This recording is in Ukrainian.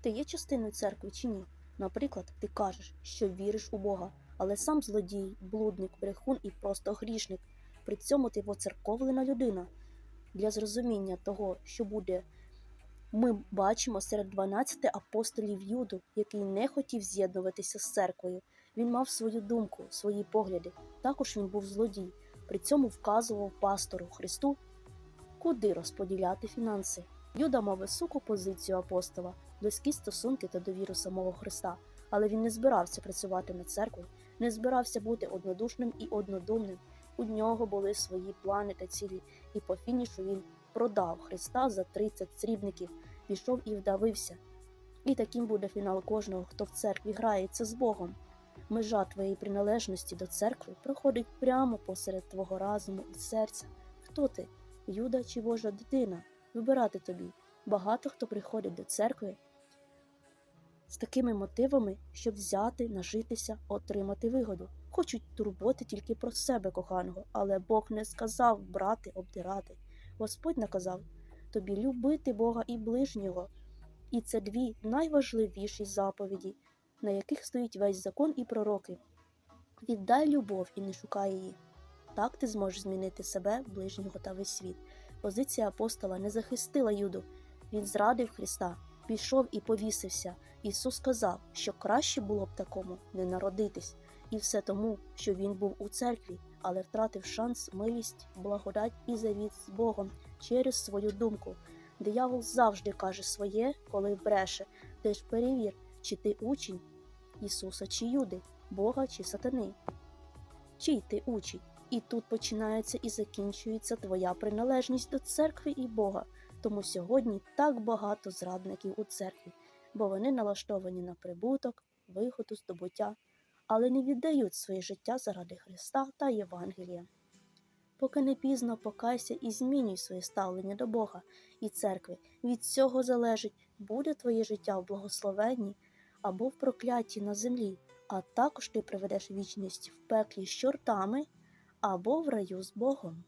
Ти є частиною церкви чи ні? Наприклад, ти кажеш, що віриш у Бога, але сам злодій, блудник, брехун і просто грішник. При цьому ти воцерковлена людина. Для зрозуміння того, що буде, ми бачимо серед 12 апостолів Юду, який не хотів з'єднуватися з церквою. Він мав свою думку, свої погляди. Також він був злодій. При цьому вказував пастору Христу, куди розподіляти фінанси. Юда мав високу позицію апостола, близькі стосунки та довіру самого Христа, але він не збирався працювати на церкву, не збирався бути однодушним і однодумним. У нього були свої плани та цілі, і по фінішу він продав Христа за 30 срібників, пішов і вдавився. І таким буде фінал кожного, хто в церкві грається з Богом. Межа твоєї приналежності до церкви проходить прямо посеред твого разуму і серця. Хто ти, Юда чи Божа дитина? Вибирати тобі. Багато хто приходить до церкви з такими мотивами, щоб взяти, нажитися, отримати вигоду. Хочуть турботи тільки про себе коханого, але Бог не сказав брати, обдирати. Господь наказав тобі любити Бога і ближнього. І це дві найважливіші заповіді, на яких стоїть весь закон і пророки. Віддай любов і не шукай її. Так ти зможеш змінити себе, ближнього та весь світ. Позиція апостола не захистила Юду. Він зрадив Христа, пішов і повісився. Ісус сказав, що краще було б такому не народитись, і все тому, що він був у церкві, але втратив шанс, милість, благодать і завіт з Богом через свою думку. Диявол завжди каже своє, коли бреше. Ти ж перевір, чи ти учень Ісуса чи Юди, Бога чи сатани. Чий ти учень? І тут починається і закінчується твоя приналежність до церкви і Бога. Тому сьогодні так багато зрадників у церкві, бо вони налаштовані на прибуток, вигоду, здобуття, але не віддають своє життя заради Христа та Євангелія. Поки не пізно покайся і змінюй своє ставлення до Бога і церкви. Від цього залежить, буде твоє життя в благословенні або в проклятті на землі, а також ти проведеш вічність в пеклі з чортами або в раю з Богом.